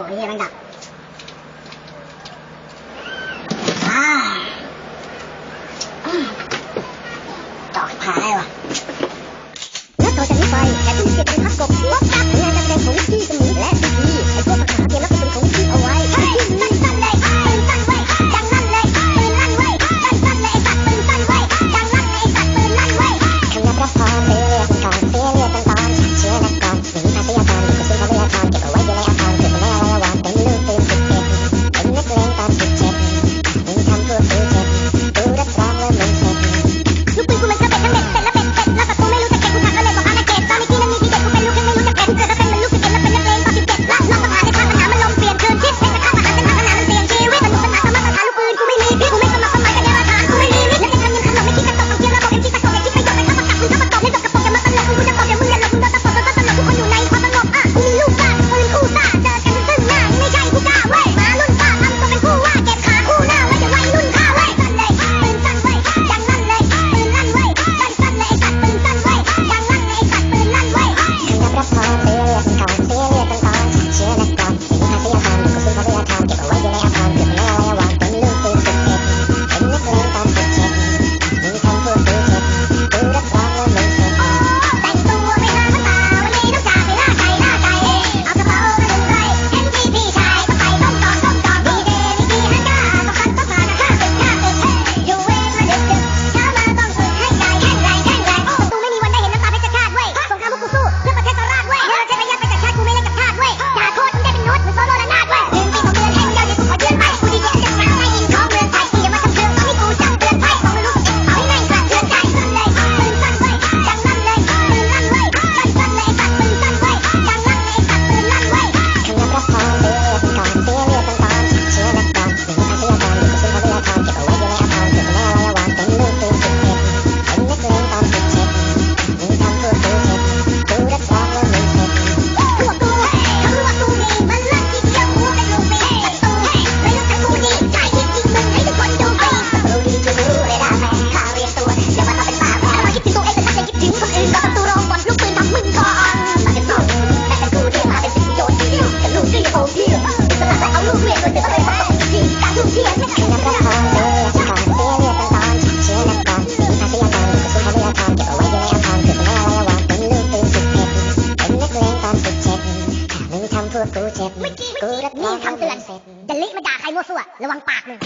我们叶文港。 กี้วิกกี้นี่คเตือนจะลิมาด่าใครมั่วซั่วระวังปากมึง